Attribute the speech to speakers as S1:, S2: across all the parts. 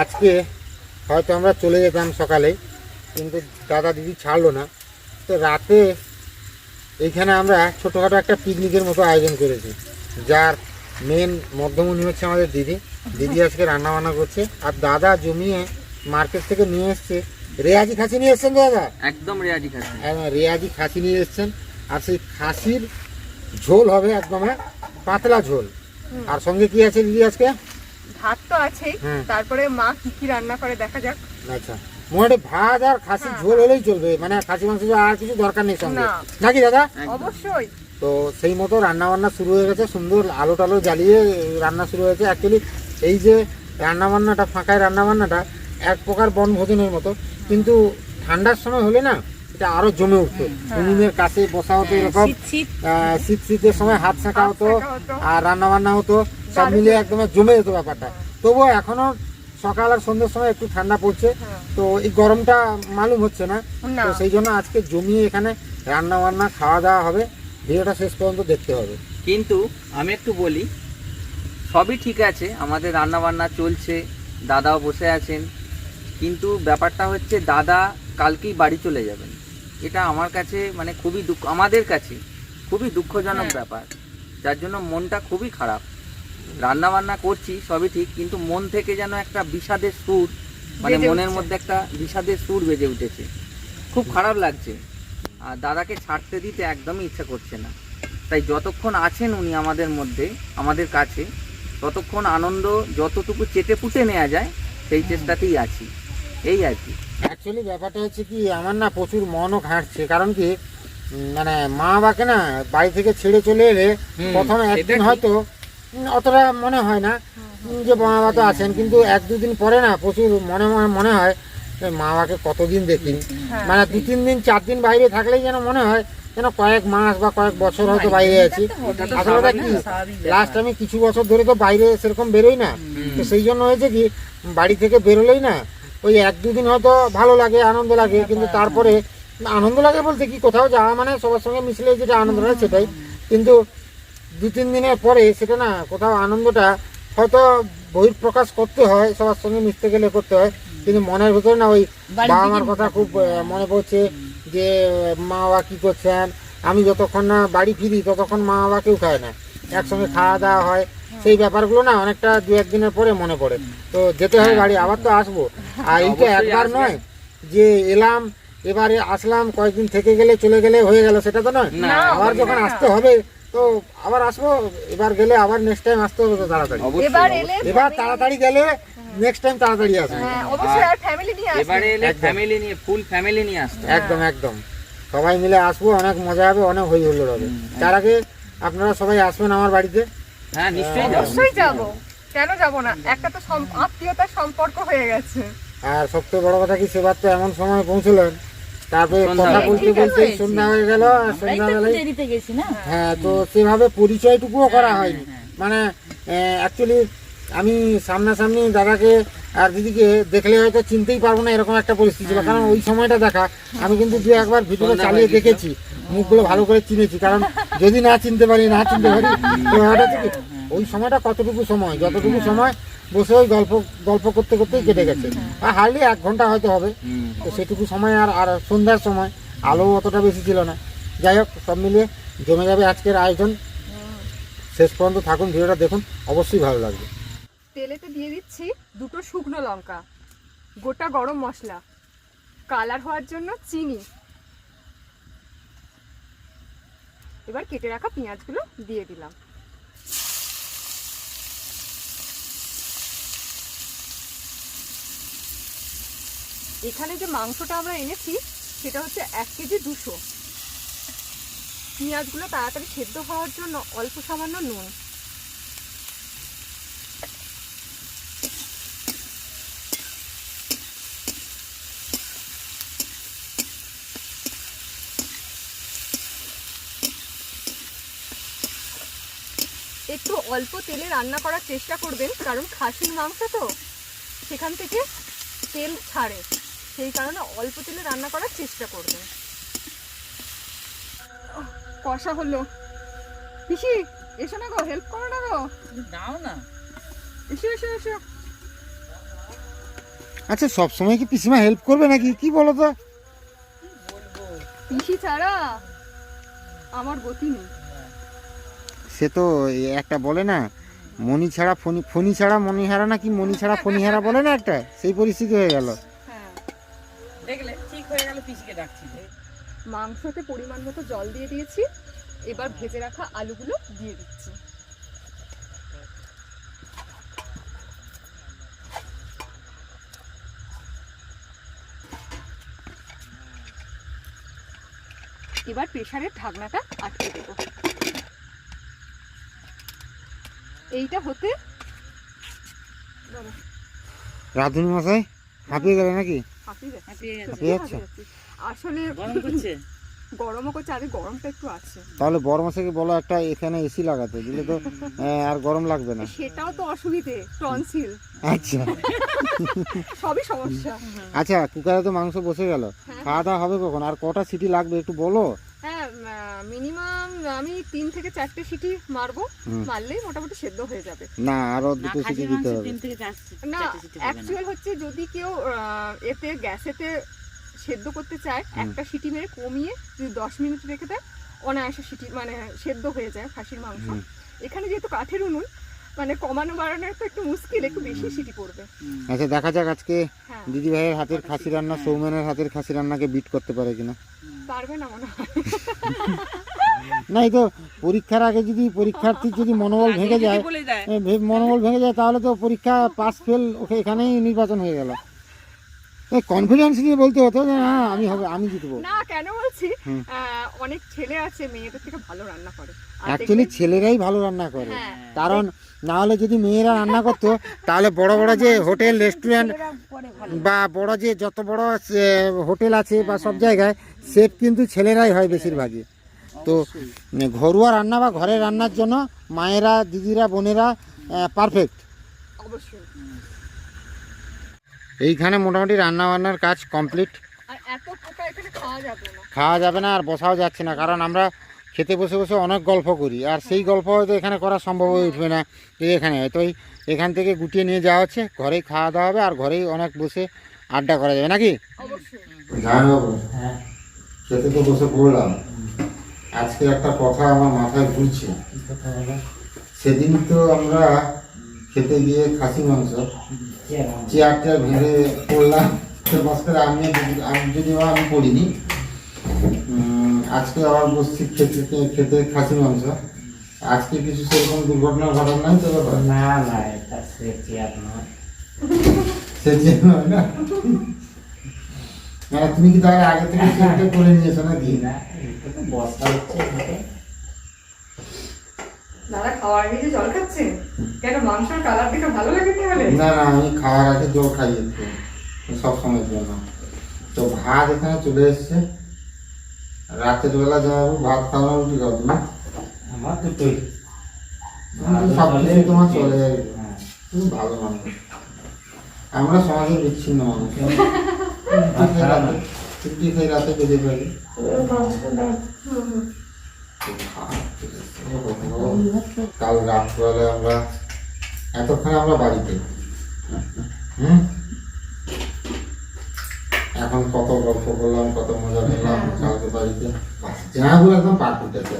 S1: আজকে হয়তো আমরা চলে যেতাম সকালে কিন্তু দাদা দিদি ছাড়লো না। তো রাতে এইখানে আমরা ছোটোখাটো একটা পিকনিকের মতো আয়োজন করেছি। যার মেন মধ্যমণি হচ্ছে আমাদের দিদি। দিদি আজকে রান্না বান্না করছে। আর দাদা জমিয়ে মার্কেট থেকে নিয়ে এসছে। রেয়াজি খাসি নিয়ে এসছেন তো দাদা?
S2: একদম রেয়াজি খাসি।
S1: হ্যাঁ, রেয়াজি খাসি নিয়ে এসছেন। আর সেই খাসির ঝোল হবে একদম হ্যাঁ, পাতলা ঝোল। আর সঙ্গে কি আছে দিদি আজকে?
S3: ভাত তো আছেই। তারপরে মা কি কি রান্না করে দেখা যাক।
S1: আচ্ছা। মোটামুটি ভাত আর খাসির ঝোল হলেই চলবে। মানে খাসি মাংস আর কিছু দরকার নেই সঙ্গে। নাকি দাদা?
S3: অবশ্যই।
S1: তো সেই মতো রান্না বান্না শুরু হয়ে গেছে। সুন্দর আলো টালো জ্বালিয়ে রান্না শুরু হয়েছে। অ্যাকচুয়ালি এই যে রান্না বান্নাটা ফাঁকায় রান্না বান্নাটা এক প্রকার বনভোজনের মতো। কিন্তু ঠান্ডার সময় হলে না এটা আরও জমে উঠতো। উনুনের কাছে বসা হতো এরকম। শীত শীতের সময় হাত ছাঁকা হতো
S3: হাত ছাঁকা হতো।
S1: আর রান্না বান্না হতো। সব মিলিয়ে একদম জমে যেত ব্যাপারটা। তবুও এখনও সকাল আর সন্ধ্যের সময় একটু ঠান্ডা পড়ছে
S3: হ্যাঁ।
S1: তো এই গরমটা মালুম হচ্ছে না।
S3: না।
S1: তো সেই জন্য আজকে জমিয়ে এখানে রান্না বান্না খাওয়া দাওয়া হবে। ভিডিওটা শেষ পর্যন্ত দেখতে হবে।
S2: কিন্তু আমি একটু বলি সবই ঠিক আছে আমাদের রান্না বান্না চলছে দাদাও বসে আছেন। কিন্তু ব্যাপারটা হচ্ছে দাদা কালকেই বাড়ি চলে যাবেন। এটা আমার কাছে মানে খুবই দুঃখ আমাদের কাছে খুবই দুঃখজনক
S3: হ্যাঁ।
S2: ব্যাপার। যার জন্য মনটা খুবই খারাপ। রান্না বান্না করছি সবই ঠিক কিন্তু মন থেকে যেন একটা বিষাদের সুর মানে মনের মধ্যে একটা বিষাদের সুর বেজে উঠেছে। খুব খারাপ লাগছে। আর দাদাকে ছাড়তে দিতে একদমই ইচ্ছা করছে না। তাই যতক্ষণ আছেন উনি আমাদের মধ্যে আমাদের কাছে ততক্ষণ আনন্দ যতটুকু চেটে পুটে নেওয়া যায় সেই চেষ্টাতেই আছি। এই আর কি।
S1: অ্যাকচুয়ালি ব্যাপারটা হচ্ছে কি আমার না প্রচুর মনও ঘাঁটছে কারণ কি মানে মা বাবাকে না বাড়ি থেকে ছেড়ে চলে এলে প্রথমে একদিন হয়তো অতটা মনে হয় না যে মা বাবা তো আছেন কিন্তু এক দুদিন পরে না প্রচুর মনে মনে- হয় মা বাবাকে কতদিন দেখি।
S3: হ্যাঁ,
S1: মানে দু তিন দিন চার দিন বাইরে থাকলেই যেন মনে হয় যেন কয়েক মাস বা কয়েক বছর হয়তো বাইরে আছি। আসলে কি? লাস্ট আমি কিছু বছর ধরে তো বাইরে সেরকম বেরোই না। তো সেই জন্য হয়েছে কি বাড়ি থেকে বেরোলেই না ওই এক দুদিন হয়তো ভালো লাগে আনন্দ লাগে কিন্তু তারপরে আনন্দ লাগে বলতে কি কোথাও যাওয়া মানে সবার সঙ্গে মিশলে যেটা আনন্দ লাগে সেটাই। কিন্তু দু তিন দিনের পরে সেটা না কোথাও আনন্দটা হয়তো বহিঃপ্রকাশ করতে হয় সবার সঙ্গে মিশতে গেলে করতে হয় কিন্তু মনের ভিতরে না ওই বাবা মার কথা খুব মনে পড়ছে যে মা বাবা কি করছেন? আমি যতক্ষণ না বাড়ি ফিরি ততক্ষণ মা বাবা কেউ খায় না। একসঙ্গে খাওয়া দাওয়া হয়। সেই ব্যাপারগুলো না অনেকটা দু একদিনের পরে মনে পড়ে। তো যেতে হবে বাড়ি আবার তো আসব। আর এইটা একবার নয় যে এলাম এবারে আসলাম কয়েকদিন থেকে গেলে চলে গেলে হয়ে গেল সেটা তো নয়।
S2: না,
S1: আবার যখন আসতে হবে তো আবার আসব এবার গেলে আবার নেক্সট টাইম আসতে হবে তো তাড়াতাড়ি।
S3: এবার এলে
S1: এবার তাড়াতাড়ি গেলে নেক্সট টাইম তাড়াতাড়ি আসবে।
S3: হ্যাঁ অবশ্যই আর ফ্যামিলি নিয়ে আসবে।
S2: এবারে এলে ফ্যামিলি নিয়ে ফুল ফ্যামিলি নিয়ে আসতে
S1: একদম একদম। সবাই মিলে আসব অনেক মজা হবে অনেক হই হুল্লোড় হবে তার আগে আপনারা সবাই আসবেন আমার বাড়িতে?
S2: হ্যাঁ নিশ্চয়ই যাব।
S3: অবশ্যই যাব। কেন যাব না? একটা তো আত্মীয়তার সম্পর্ক হয়ে গেছে।
S1: আর সবচেয়ে বড় কথা কি সেবার তো এমন সময় পৌঁছলেন তারপরে কথা বলতে বলতে সন্ধ্যা হয়ে গেল আর সন্ধ্যাবেলায় হ্যাঁ তো সেভাবে পরিচয়টুকুও করা হয়নি। মানে অ্যাকচুয়ালি আমি সামনাসামনি দাদাকে আর দিদিকে দেখলে হয়তো চিনতেই পারব না এরকম একটা পরিস্থিতি ছিল। কারণ ওই সময়টা দেখা আমি কিন্তু দু একবার
S2: সন্ধ্যা
S1: চালিয়ে
S2: হয়ে।
S1: দেখেছি মুখগুলো ভালো করে চিনেছি। কারণ যদি না চিনতে পারি না চিনতে পারি ওই সময়টা কতটুকু সময় যতটুকু সময় বসে ওই গল্প গল্প করতে করতেই কেটে গেছে। আর হার্ডলি এক ঘণ্টা হয়তো হবে। তো সেটুকু সময় আর আর সন্ধ্যার সময় আলো অতটা বেশি ছিল না। যাই হোক সব মিলিয়ে জমে যাবে আজকের আয়োজন। শেষ পর্যন্ত থাকুন ভিডিওটা দেখুন অবশ্যই ভালো লাগবে।
S3: তেলেতে দিয়ে দিচ্ছি দুটো শুকনো লঙ্কা গোটা গরম মশলা কালার হওয়ার জন্য চিনি। এবার কেটে রাখা পেঁয়াজগুলো দিয়ে দিলাম। এখানে যে মাংসটা আমরা এনেছি, সেটা হচ্ছে এক কেজি দুশো। পেঁয়াজগুলো তাড়াতাড়ি সেদ্ধ হওয়ার জন্য অল্প সামান্য নুন। একটু অল্প তেলে রান্না করার চেষ্টা করবেন, কারণ খাসির মাংস তো, সেখান থেকে তেল ছাড়ে। সেই কারণে অল্প তেলে রান্না করার চেষ্টা করবেন কষা হলো। পিসি এসো না গো হেল্প করো না গো।
S4: দাও না।
S3: এসো এসো এসো।
S1: আচ্ছা সব সময় কি পিসিমা হেল্প করবে নাকি? কি বলো তো?
S3: পিসি ছাড়া আমার গতি নেই।
S1: সে তো একটা বলে না মনি ছাড়া ফণি ফণি ছাড়া মণিহারা না কি মনি ছাড়া ফণিহারা বলে না একটা? সেই পরিস্থিতি হয়ে গেল।
S3: হ্যাঁ
S4: গেল পিসিকে ডাকছি।
S3: মাংসতে পরিমাণ মতো জল দিয়ে দিয়েছি। এবার ভেজে রাখা আলুগুলো দিয়ে দিচ্ছি। এবার প্রেশারের ঢাকনাটা আটকে দেব। এইটা হতে
S1: রাধুনি মশাই হাঁপিয়ে গেলে নাকি?
S3: হাঁপিয়ে যাচ্ছে। আসলে
S4: গরম করছে?
S3: গরমও করছে আরে গরমটা একটু আছে।
S1: তাহলে বড় বলো একটা এখানে এসি লাগাতে? দিলে তো আর গরম লাগবে না।
S3: সেটাও তো অসুবিধে টনসিল।
S1: আচ্ছা।
S3: সবই সমস্যা।
S1: আচ্ছা কুকারে তো মাংস বসে গেল।
S3: হ্যাঁ।
S1: খাওয়া দাওয়া হবে কখন? আর কটা সিটি লাগবে একটু বলো?
S3: হ্যাঁ মিনিমাম আমি তিন থেকে চারটে সিটি মারবো মারলেই মোটামুটি সেদ্ধ হয়ে যাবে।
S1: না
S4: আরও
S1: দুটো সিটি
S4: খাসির
S1: দিতে
S4: মাংস
S1: হবে।
S3: না অ্যাকচুয়াল হচ্ছে যদি কেউ আহ, এতে গ্যাসেতে সেদ্ধ করতে চায় একটা সিটি মেরে কমিয়ে যদি দশ মিনিট রেখে দেয় অনায়াসে সিটি মানে সেদ্ধ হয়ে যায় খাসির মাংস। এখানে যেহেতু কাঠের উনুন মানে কমানো বাড়ানো তো একটু মুশকিল একটু বেশি সিটি পড়বে।
S1: আচ্ছা দেখা যাক আজকে
S3: হ্যাঁ।
S1: দিদি ভাইয়ের হাতের খাসি রান্না সৌমেনের হাতের খাসি রান্নাকে বিট করতে পারে কিনা?
S3: পারবে না মনে হয়।
S1: না তো পরীক্ষার আগে যদি পরীক্ষার্থীর যদি মনোবল ভেঙে যায় মনোবল ভেঙে যায় তাহলে তো পরীক্ষা পাস ফেল ওকে এখানেই নির্বাচন হয়ে গেল। কনফিডেন্স নিয়ে বলতে হতো যে হ্যাঁ আমি হবে আমি জিতবো।
S3: না কেন বলছি? অনেক ছেলে আছে মেয়েদের থেকে ভালো রান্না করে।
S1: অ্যাকচুয়ালি ছেলেরাই ভালো রান্না করে।
S3: হ্যাঁ।
S1: কারণ না হলে যদি মেয়েরা রান্না করতো তাহলে বড় বড় যে হোটেল রেস্টুরেন্ট বা বড় যে যত বড় হোটেল আছে বা সব জায়গায় সেফ কিন্তু ছেলেরাই হয় বেশিরভাগই। তো ঘরোয়া রান্না বা ঘরের রান্নার জন্য মায়েরা দিদিরা বোনেরা পারফেক্ট এইখানে মোটামুটি রান্না বান্নার কাজ কমপ্লিট
S3: খাওয়া যাবে না
S1: আর বসাও যাচ্ছে না কারণ আমরা খেতে বসে বসে অনেক গল্প করি। আর সেই গল্প হয়তো এখানে করা সম্ভব হয়ে উঠবে না। এখানে হয়তো এখান থেকে গুটিয়ে নিয়ে যাওয়া হচ্ছে, ঘরেই খাওয়া দাওয়া হবে আর ঘরেই অনেক বসে আড্ডা করা যাবে, নাকি?
S3: অবশ্যই।
S1: খেতে তো বসে পড়লাম আজকে একটা কথা আমার মাথায় ঘুরছে। সেদিন তো আমরা খেতে গিয়ে খাসি মাংস চেয়ার চেয়ার ভেঙে পড়লাম। আমি যদি- আমি পড়িনি আজকে আবার বসছি খেতে খেতে খাসি মাংস। আজকে কিছু সেরকম দুর্ঘটনা ঘটনা নাই তো ব্যাপার?
S5: না না এটা সে চেয়ার নয়।
S1: নয় না? মানে তুমি কি তাহলে আগে থেকে চেয়ারটা করে নিয়েছো নাকি?
S5: না এটা তো বসা হচ্ছে।
S3: দাদা খাওয়ার আগে জল কেন মাংসের কালার দেখে ভালো লাগে তাহলে?
S1: না না আমি খাওয়ার আগে জল খাই একটু সব জন্য। তো ভাত এখানে চলে এসছে। রাতের বেলা যাব ভাত খাওয়া রুটি খাও তুমি
S5: আমার দুটোই
S1: তোমার তো সব কিছু তোমার চলে
S5: হ্যাঁ।
S1: তুমি ভালো মানুষ। আমরা সমাজে বিচ্ছিন্ন মানুষ।
S5: না।
S1: রুটি খাই রাতে বেঁধে পারি। কাল রাত্রে আমরা এতক্ষণ আমরা বাড়িতে। হুম? এখন কত গল্প করলাম কত মজা করলাম কালকে বাড়িতে। জামাগুলো একদম
S3: হবে?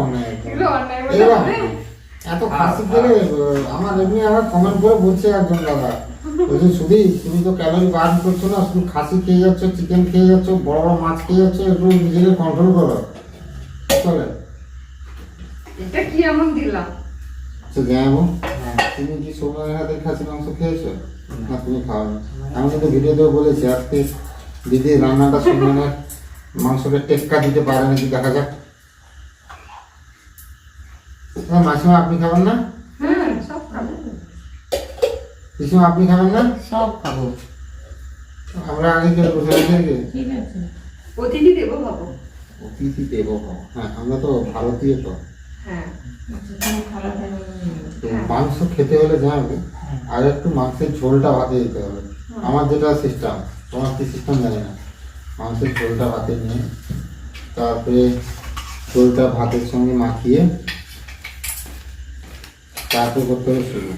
S1: অন্যায়। এত খাসি করে আমার এমনি আমার কমেন্ট করে বলছে একজন দাদা। বলছি শুধু তুমি তো ক্যালোরি বার্ন করছ না শুধু খাসি খেয়ে যাচ্ছ চিকেন খেয়ে যাচ্ছ বড় বড় মাছ খেয়ে যাচ্ছ একটু নিজেকে কন্ট্রোল করো। চলে।
S3: এটা কি এমন দিলাম?
S1: তো যাব
S5: হ্যাঁ।
S1: তুমি কি সময়ের মাংস খেয়েছো? না তুমি খাওনি। আমি কিন্তু ভিডিওতেও বলেছি আজকে দিদি রান্নাটা মাংসটা টেক্কা দিতে পারে নাকি দেখা যাক। হ্যাঁ মাসিমা আপনি খাবেন না?
S3: হ্যাঁ খাব।
S1: পিসিমা আপনি খাবেন না?
S5: সব খাব।
S1: আমরা আগে খেয়ে বসে
S5: ঠিক আছে।
S3: অতিথি দেবো ভাবো।
S1: অতিথি দেব। হ্যাঁ আমরা তো ভারতীয় তো।
S3: হ্যাঁ।
S1: তো মাংস খেতে হলে জানবে আর একটু মাংসের ঝোলটা ভাতে দিতে হবে। আমার যেটা সিস্টেম তোমার কি সিস্টেম জানি না। মাংসের ঝোলটা ভাতে নিয়ে তারপরে ঝোলটা ভাতের সঙ্গে মাখিয়ে তারপর করতে হবে শুরু।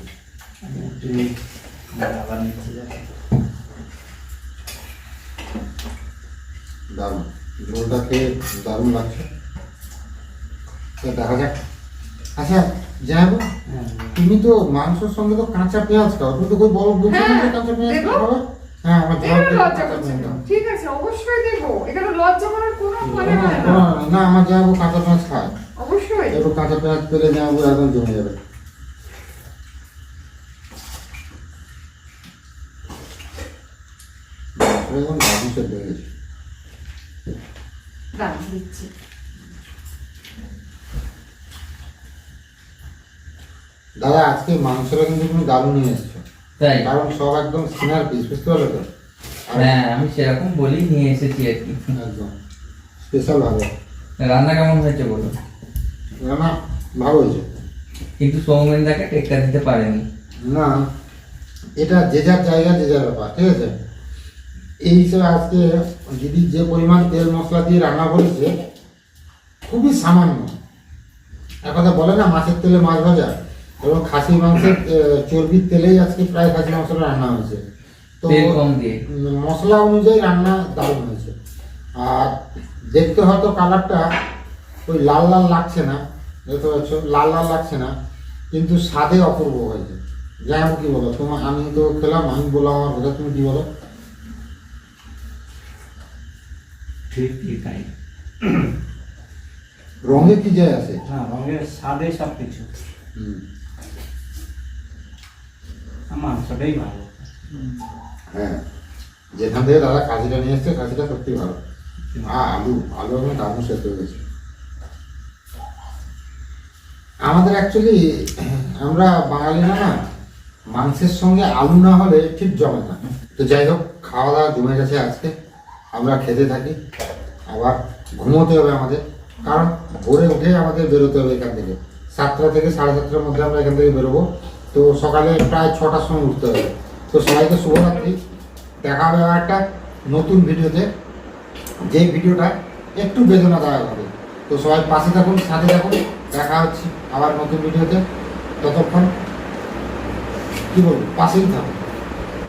S1: দারুণ। ঝোলটা খেয়ে দারুণ লাগছে। তো দেখা যাক। আচ্ছা যাব
S5: হ্যাঁ
S1: তুমি তো মাংসের সঙ্গে তো কাঁচা পেঁয়াজ খাও তুমি তো কই বড় বলছো কাঁচা পেঁয়াজ? খাবে? হ্যাঁ আমার।
S3: ঠিক আছে অবশ্যই দেবো। এখানে লজ্জা করার কোনো মানে হয় না।
S1: আমার যাব কাঁচা পেঁয়াজ খায়।
S3: অবশ্যই।
S1: একটু কাঁচা পেঁয়াজ পেলে যাব একদম জমে যাবে। এখন দারুণ সেদ্ধ হয়ে গেছে
S3: দিচ্ছি।
S1: দাদা আজকে মাংসটা কিন্তু তুমি দারুণ নিয়ে এসছো।
S2: তাই?
S1: কারণ সব একদম সিনার পিস বুঝতে পারলে তো?
S2: হ্যাঁ আমি সেরকম বলি নিয়ে এসেছি আর কি।
S1: একদম। স্পেশাল ভালো।
S2: রান্না কেমন হয়েছে বলো?
S1: রান্না ভালো হয়েছে।
S2: কিন্তু সৌমেনদাকে টেক্কা দিতে পারেনি।
S1: না এটা যে যার জায়গা যে যার ব্যাপার ঠিক আছে? এই হিসেবে আজকে দিদি যে পরিমাণ তেল মশলা দিয়ে রান্না করেছে খুবই সামান্য। এক কথা বলে না মাছের তেলে মাছ ভাজা? এবং খাসি মাংসের চর্বির তেলেই আজকে প্রায় খাসি মাংসটা রান্না হয়েছে। তো মশলা অনুযায়ী রান্না দারুণ হয়েছে। আর দেখতে হয়তো কালারটা ওই লাল লাল লাগছে না দেখতে পাচ্ছ? লাল লাল লাগছে না কিন্তু স্বাদে অপূর্ব হয়েছে। যাই হোক কি বলো? তোমার আমি তো খেলাম আমি বললাম আমার কথা তুমি কী বলো?
S5: ঠিক ঠিক তাই।
S1: রঙে কি যায় আছে?
S5: হ্যাঁ রঙের স্বাদে সব কিছু ভালো।
S1: হ্যাঁ যেখান থেকে দাদা কাজিটা নিয়ে এসছে কাজিটা সত্যি ভালো। আ, আলু আলু এবং দারুণ সেদ্ধ হয়ে গেছে। আমাদের অ্যাকচুয়ালি আমরা বাঙালি না না মাংসের সঙ্গে আলু না হলে ঠিক জমে না। তো যাই হোক খাওয়া দাওয়া জমে গেছে আজকে। আমরা খেতে থাকি আবার ঘুমোতে হবে আমাদের। কারণ ভোরে উঠে আমাদের বেরোতে হবে এখান থেকে। সাতটা থেকে সাড়ে সাতটার মধ্যে আমরা এখান থেকে বেরোবো। তো সকালে প্রায় ছটার সময় উঠতে হবে। তো সবাইকে শুভরাত্রি। দেখা হবে একটা নতুন ভিডিওতে। যে ভিডিওটা একটু বেদনা বেদনাদায়ক হবে। তো সবাই পাশে থাকুন, সাথে থাকুন। দেখা হচ্ছে আবার নতুন ভিডিওতে। ততক্ষণ কী বলব, পাশেই থাকুন।